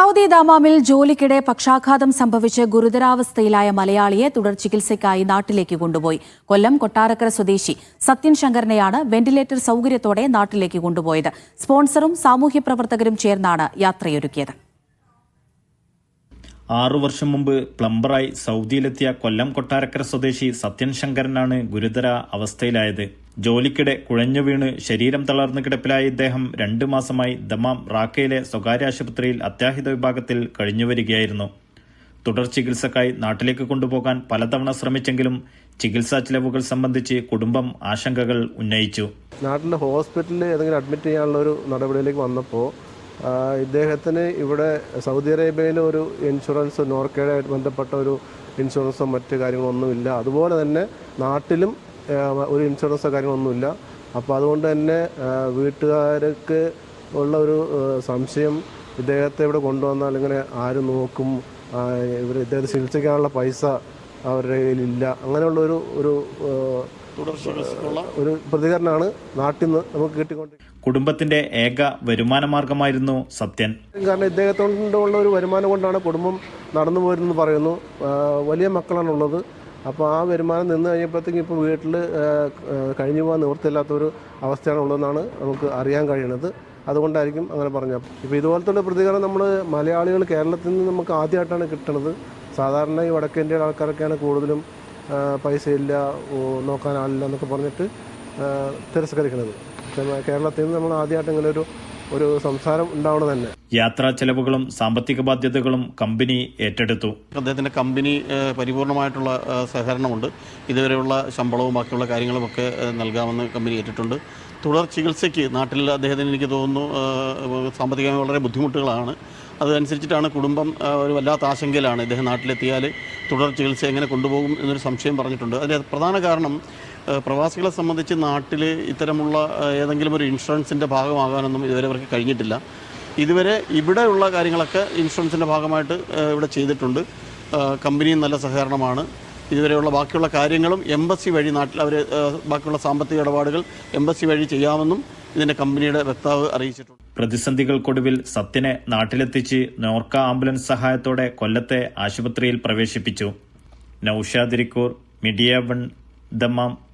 Saudi ദാമാമിൽ ജോലിക്കിടെ പക്ഷാഘാതം സംഭവിച്ച് ഗുരുതരാവസ്ഥയിലായ മലയാളിയെ തുടർ ചികിത്സയ്ക്കായി നാട്ടിലേക്ക് കൊണ്ടുപോയി. കൊല്ലം കൊട്ടാരക്കര സ്വദേശി സത്യൻ ശങ്കറിനെയാണ് വെന്റിലേറ്റർ സൗകര്യത്തോടെ നാട്ടിലേക്ക് കൊണ്ടുപോയത്. സ്പോൺസറും സാമൂഹ്യ പ്രവർത്തകരും ചേർന്നാണ് യാത്രയൊരുക്കിയത്. ആറു വർഷം മുമ്പ് പ്ലംബറായി സൗദിയിലെത്തിയ കൊല്ലം കൊട്ടാരക്കര സ്വദേശി സത്യൻ ശങ്കരനാണ് ഗുരുതര അവസ്ഥയിലായത്. ജോലിക്കിടെ കുഴഞ്ഞു വീണ് ശരീരം തളർന്നു കിടപ്പിലായ ഇദ്ദേഹം രണ്ടു മാസമായി ദമാം റാക്കയിലെ സ്വകാര്യ ആശുപത്രിയിൽ അത്യാഹിത വിഭാഗത്തിൽ കഴിഞ്ഞുവരികയായിരുന്നു തുടർ ചികിത്സക്കായി നാട്ടിലേക്ക് കൊണ്ടുപോകാൻ പലതവണ ശ്രമിച്ചെങ്കിലും ചികിത്സാ ചിലവുകൾ സംബന്ധിച്ച് കുടുംബം ആശങ്കകൾ ഉന്നയിച്ചു. നാട്ടിലെ ഹോസ്പിറ്റലിൽ ഏതെങ്കിലും അഡ്മിറ്റ് ചെയ്യാനുള്ള ഒരു നടപടിയിലേക്ക് വന്നപ്പോൾ ഇദ്ദേഹത്തിന് ഇവിടെ സൗദി അറേബ്യയിലെ ഒരു ഇൻഷുറൻസ് നോർക്കയുമായിട്ട് ബന്ധപ്പെട്ട ഒരു ഇൻഷുറൻസോ മറ്റ് കാര്യങ്ങളൊന്നുമില്ല അതുപോലെ തന്നെ നാട്ടിലും ഒരു ഇൻഷുറൻസോ കാര്യങ്ങളൊന്നുമില്ല. അപ്പോൾ അതുകൊണ്ട് തന്നെ വീട്ടുകാർക്ക് ഉള്ള ഒരു സംശയം ഇദ്ദേഹത്തെ ഇവിടെ കൊണ്ടുവന്നാൽ ഇങ്ങനെ ആര് നോക്കും? ഇവർ ഇദ്ദേഹത്തെ ചികിത്സിക്കാനുള്ള പൈസ അവരുടെ കയ്യിലില്ല. അങ്ങനെയുള്ള ഒരു ഒരു ഒരു പ്രതികരണമാണ് നാട്ടിൽ നിന്ന് നമുക്ക് കിട്ടിക്കൊണ്ട് കുടുംബത്തിന്റെ ഏക വരുമാന മാർഗമായിരുന്നു സത്യൻ. കാരണം ഇദ്ദേഹത്തോണ്ടുള്ള ഒരു വരുമാനം കൊണ്ടാണ് കുടുംബം നടന്നു പോയിരുന്നെന്ന് പറയുന്നു. വലിയ മക്കളാണുള്ളത്. അപ്പോൾ ആ വരുമാനം നിന്ന് കഴിഞ്ഞപ്പോഴത്തേക്കും ഇപ്പോൾ വീട്ടിൽ കഴിഞ്ഞു പോകാൻ നിവൃത്തിയില്ലാത്തൊരു അവസ്ഥയാണ് ഉള്ളതെന്നാണ് നമുക്ക് അറിയാൻ കഴിയുന്നത്. അതുകൊണ്ടായിരിക്കും അങ്ങനെ പറഞ്ഞത്. ഇപ്പോൾ ഇതുപോലത്തെ പ്രതികരണം നമ്മൾ മലയാളികൾ കേരളത്തിൽ നിന്ന് നമുക്ക് ആദ്യമായിട്ടാണ് കിട്ടുന്നത് സാധാരണ ഈ വടക്കേന്ത്യയുടെ ആൾക്കാരൊക്കെയാണ് കൂടുതലും പൈസ ഇല്ല നോക്കാനാളില്ല എന്നൊക്കെ പറഞ്ഞിട്ട് തിരസ്കരിക്കുന്നത് കേരളത്തിൽ നിന്ന് നമ്മൾ ആദ്യമായിട്ട് ഇങ്ങനെ ഒരു ഒരു സംസാരം ഉണ്ടാവണം തന്നെ. യാത്രാ ചെലവുകളും സാമ്പത്തിക ബാധ്യതകളും കമ്പനി ഏറ്റെടുത്തു. അദ്ദേഹത്തിന്റെ കമ്പനി പരിപൂർണമായിട്ടുള്ള സഹകരണമുണ്ട്. ഇതുവരെയുള്ള ശമ്പളവും ബാക്കിയുള്ള കാര്യങ്ങളുമൊക്കെ ഒക്കെ നൽകാമെന്ന് കമ്പനി ഏറ്റിട്ടുണ്ട്. തുടർ ചികിത്സയ്ക്ക് നാട്ടിൽ അദ്ദേഹത്തിന് എനിക്ക് തോന്നുന്നു സാമ്പത്തികമായി വളരെ ബുദ്ധിമുട്ടുകളാണ്. അതനുസരിച്ചിട്ടാണ് കുടുംബം ഒരു വല്ലാത്ത ആശങ്കയിലാണ് ഇദ്ദേഹം നാട്ടിലെത്തിയാൽ തുടർ ചികിത്സ എങ്ങനെ കൊണ്ടുപോകും എന്നൊരു സംശയം പറഞ്ഞിട്ടുണ്ട്. അതിന്റെ പ്രധാന കാരണം പ്രവാസികളെ സംബന്ധിച്ച് നാട്ടിൽ ഇത്തരമുള്ള ഏതെങ്കിലും ഒരു ഇൻഷുറൻസിന്റെ ഭാഗമാകാനൊന്നും ഇതുവരെ അവർക്ക് കഴിഞ്ഞിട്ടില്ല. ഇതുവരെ ഇവിടെയുള്ള കാര്യങ്ങളൊക്കെ ഇൻഷുറൻസിന്റെ ഭാഗമായിട്ട് ഇവിടെ ചെയ്തിട്ടുണ്ട്. കമ്പനിയും നല്ല സഹകരണമാണ്. ഇതുവരെയുള്ള ബാക്കിയുള്ള കാര്യങ്ങളും എംബസി വഴി നാട്ടിൽ അവർ ബാക്കിയുള്ള സാമ്പത്തിക ഇടപാടുകൾ എംബസി വഴി ചെയ്യാമെന്നും ഇതിന്റെ കമ്പനിയുടെ വക്താവ് അറിയിച്ചിട്ടുണ്ട്. പ്രതിസന്ധികൾക്കൊടുവിൽ സത്യനെ നാട്ടിലെത്തിച്ച് നോർക്ക ആംബുലൻസ് സഹായത്തോടെ കൊല്ലത്തെ ആശുപത്രിയിൽ പ്രവേശിപ്പിച്ചു. നൌഷാദിരിക്കൂർ മീഡിയ വൺ ദമാം